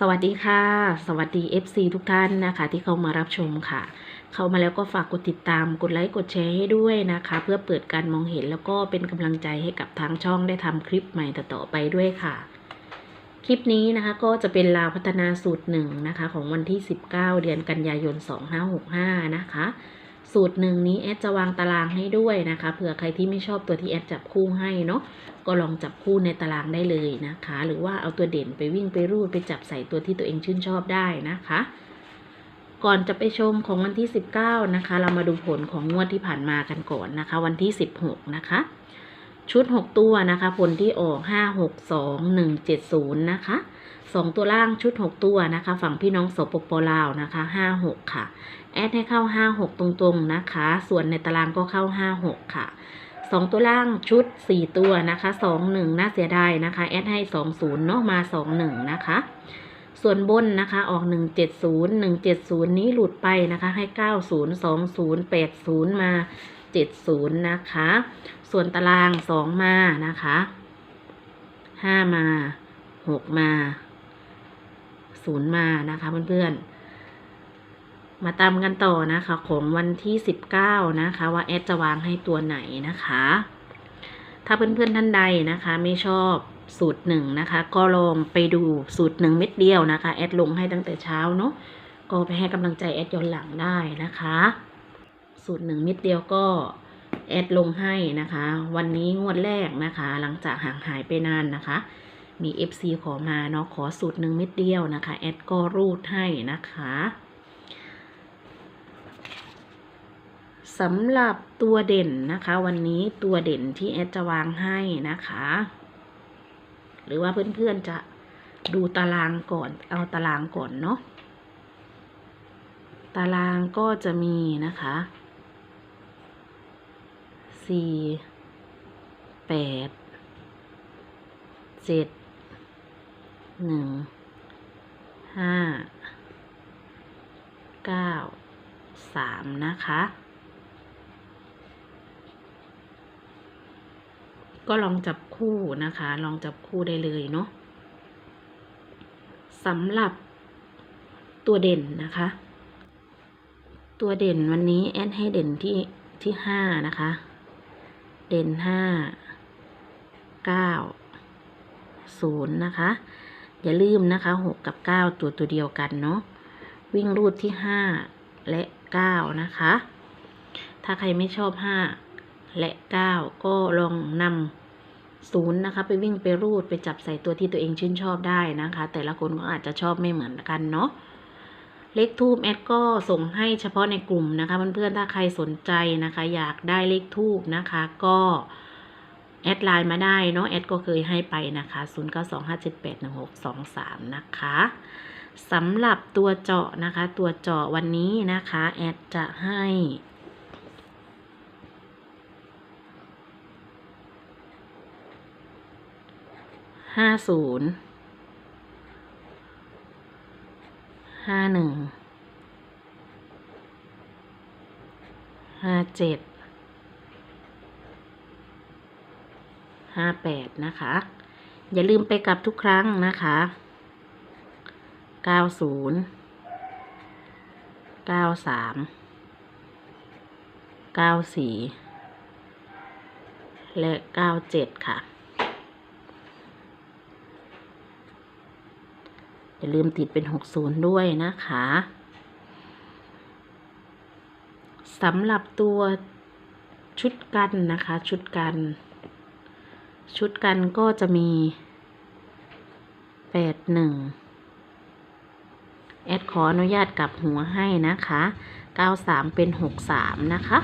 สวัสดีค่ะ สวัสดี FC ทุกท่านนะคะ ที่เข้ามารับชมค่ะ เข้ามาแล้วก็ฝากกดติดตามกดไลค์กดแชร์ให้ด้วยนะคะ เพื่อเปิดการมองเห็นแล้วก็เป็นกำลังใจให้กับทางช่องได้ทำคลิปใหม่ต่อๆไปด้วยค่ะ คลิปนี้นะคะก็จะเป็นลาวพัฒนาสูตรหนึ่งนะคะ ของวันที่ 19 เดือนกันยายน 2565 นะคะ สูตรหนึ่งนี้แอดจะวางตารางให้ด้วยนะคะเผื่อใครที่ไม่ชอบตัวที่แอดจับคู่ให้เนาะก็ลองจับคู่ในตารางได้เลยนะคะ หรือว่าเอาตัวเด่นไปวิ่งไปรูดไปจับใส่ตัวที่ตัวเองชื่นชอบได้นะคะ ก่อนจะไปชมของวันที่ 19 นะคะ เรามาดูผลของงวดที่ผ่านมากันก่อนนะคะ วันที่ 16 นะคะ ชุด 6 ตัวนะคะ ผลที่ออก 5 6 2 1 7 0 นะคะ 2 ตัวล่างชุด 6 ตัวนะคะ ฝั่งพี่น้องสปปลาวนะคะ 5 6 ค่ะ แอดให้เข้า 5 6 ตรงๆนะคะ ส่วนในตารางก็เข้า 5 6 ค่ะสองตัวล่างชุดสี่ตัวนะคะสองหนึ่งน่าเสียดายนะคะ แอดให้สองศูนย์เนาะมาสองหนึ่งนะคะ ส่วนบนนะคะออกหนึ่งเจ็ดศูนย์หนึ่งเจ็ดศูนย์นี้หลุดไปนะคะ ให้เก้าศูนย์สองศูนย์แปดศูนย์มาเจ็ดศูนย์นะคะ ส่วนตารางสองมานะคะห้ามาหกมาศูนย์มานะคะเพื่อนๆ มาตามกันต่อนะคะของวันที่19นะคะว่าแอดจะวางให้ตัวไหนนะคะ ถ้าเพื่อนๆท่านใดนะคะ ไม่ชอบสูตรหนึ่งนะคะ ก็ลองไปดูสูตรหนึ่งเม็ดเดียวนะคะ แอดลงให้ตั้งแต่เช้าเนาะก็ไปให้กำลังใจแอดย้อนหลังได้นะคะ สูตรหนึ่งเม็ดเดียวก็ แอดลงให้นะคะ วันนี้งวดแรกนะคะ หลังจากห่างหายไปนานนะคะ มี FC ขอมาเนาะขอสูตรหนึ่งเม็ดเดียวนะคะ แอดก็รูดให้นะคะสำหรับตัวเด่นนะคะ วันนี้ตัวเด่นที่แอดจะวางให้นะคะ หรือว่าเพื่อนๆจะดูตารางก่อน เอาตารางก่อนเนาะตารางก็จะมีนะคะ สี่แปดเจ็ดหนึ่งห้าเก้าสามนะคะ ก็ลองจับคู่นะคะ ลองจับคู่ได้เลยเนาะสำหรับตัวเด่นนะคะ ตัวเด่นวันนี้แอดให้เด่นที่ที่ห้านะคะ เด่นห้าเก้าศูนย์นะคะ อย่าลืมนะคะหกกับเก้าตัวตัวเดียวกันเนาะวิ่งรูดที่ห้าและเก้านะคะ ถ้าใครไม่ชอบห้าและ9ก็ลองนำศูนย์นะคะ ไปวิ่งไปรูดไปจับใส่ตัวที่ตัวเองชื่นชอบได้นะคะ แต่ละคนก็อาจจะชอบไม่เหมือนกันเนาะ เลขทูบแอดก็ส่งให้เฉพาะในกลุ่มนะคะเพื่อนๆถ้าใครสนใจนะคะ อยากได้เลขทูบนะคะ ก็แอดไลน์มาได้เนาะแอดก็เคยให้ไปนะคะ 0925781623 นะคะสำหรับตัวเจาะนะคะ ตัวเจาะวันนี้นะคะ แอดจะให้ ห้าศูนย์ ห้าหนึ่งห้าเจ็ดห้าแปดนะคะ อย่าลืมไปกลับทุกครั้งนะคะเก้าศูนย์เก้าสามเก้าสี่และเก้าเจ็ดค่ะ อย่าลืมติดเป็น 60 ด้วยนะคะสำหรับตัวชุดกันนะคะ ชุดกัน ชุดกันก็จะมี 81 แอดขออนุญาตกลับหัวให้นะคะ 93 เป็น 63 นะคะ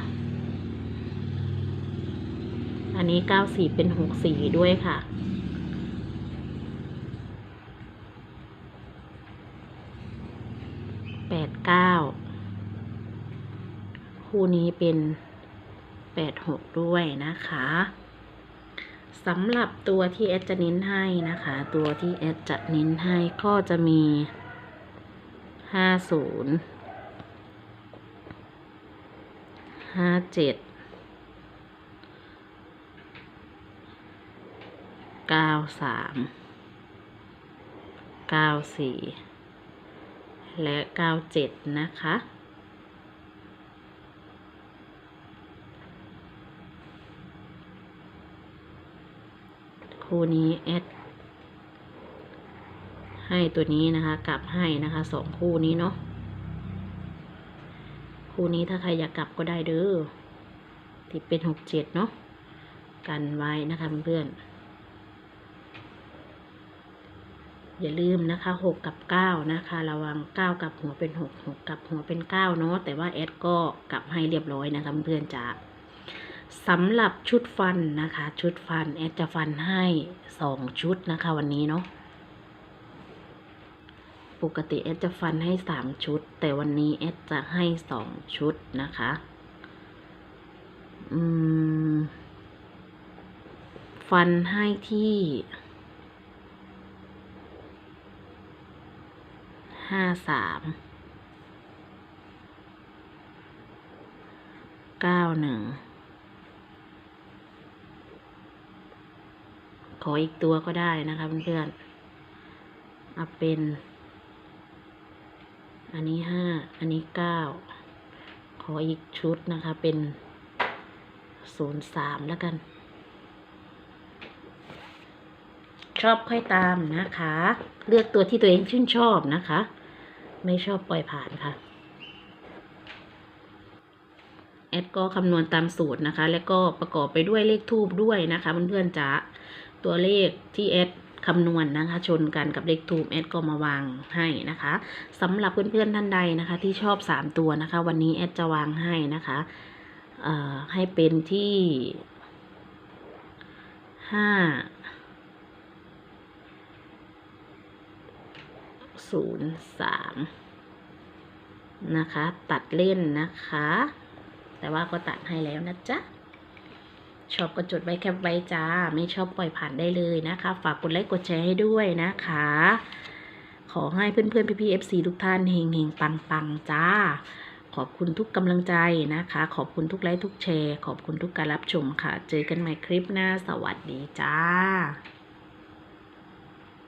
อันนี้ 94 เป็น 64 ด้วยค่ะ แปดเก้าคู่นี้เป็นแปดหกด้วยนะคะสำหรับตัวที่แอดจะเน้นให้นะคะ ตัวที่แอดจะเน้นให้ก็จะมีห้าศูนย์ห้าเจ็ดเก้าสามเก้าสี่ และเก้าเจ็ดนะคะ คู่นี้แอดให้ตัวนี้นะคะกลับให้นะคะสองคู่นี้เนาะคู่นี้ถ้าใครอยากกลับก็ได้เด้อที่เป็นหกเจ็ดเนาะกันไว้นะคะเพื่อนๆ อย่าลืมนะคะหกกับเก้านะคะ ระวังเก้ากับหัวเป็นหกหกกับหัวเป็นเก้าเนาะแต่ว่าแอดก็กลับให้เรียบร้อยนะคะเพื่อนจ๋าสำหรับชุดฟันนะคะ ชุดฟันแอดจะฟันให้สองชุดนะคะวันนี้เนาะปกติแอดจะฟันให้สามชุด แต่วันนี้แอดจะให้สองชุดนะคะ อืม ฟันให้ที่ ห้าสามเก้าหนึ่งขออีกตัวก็ได้นะคะเพื่อนๆเอาเป็น อันนี้ห้า อันนี้เก้า ขออีกชุดนะคะเป็นศูนย์สามแล้วกัน ชอบค่อยตามนะคะ เลือกตัวที่ตัวเองชื่นชอบนะคะ ไม่ชอบปล่อยผ่านค่ะ แอดก็คำนวณตามสูตรนะคะ แล้วก็ประกอบไปด้วยเลขทูบด้วยนะคะเพื่อนๆจ๋าตัวเลขที่แอดคำนวณนะคะ ชนกันกับเลขทูบแอดก็มาวางให้นะคะสำหรับเพื่อนๆท่านใดนะคะ ที่ชอบสามตัวนะคะ วันนี้แอดจะวางให้นะคะให้เป็นที่ห้า ศูนย์สามนะคะ ตัดเล่นนะคะ แต่ว่าก็ตัดให้แล้วนะจ๊ะ ชอบก็จดไว้แคปไว้จ้า ไม่ชอบปล่อยผ่านได้เลยนะคะ ฝากกดไลค์กดแชร์ให้ด้วยนะคะ ขอให้เพื่อนๆพี่ๆ FC ทุกท่านเฮงเฮงปังปังจ้า ขอบคุณทุกกำลังใจนะคะ ขอบคุณทุกไลค์ทุกแชร์ ขอบคุณทุกการรับชมค่ะ เจอกันใหม่คลิปหน้า สวัสดีจ้า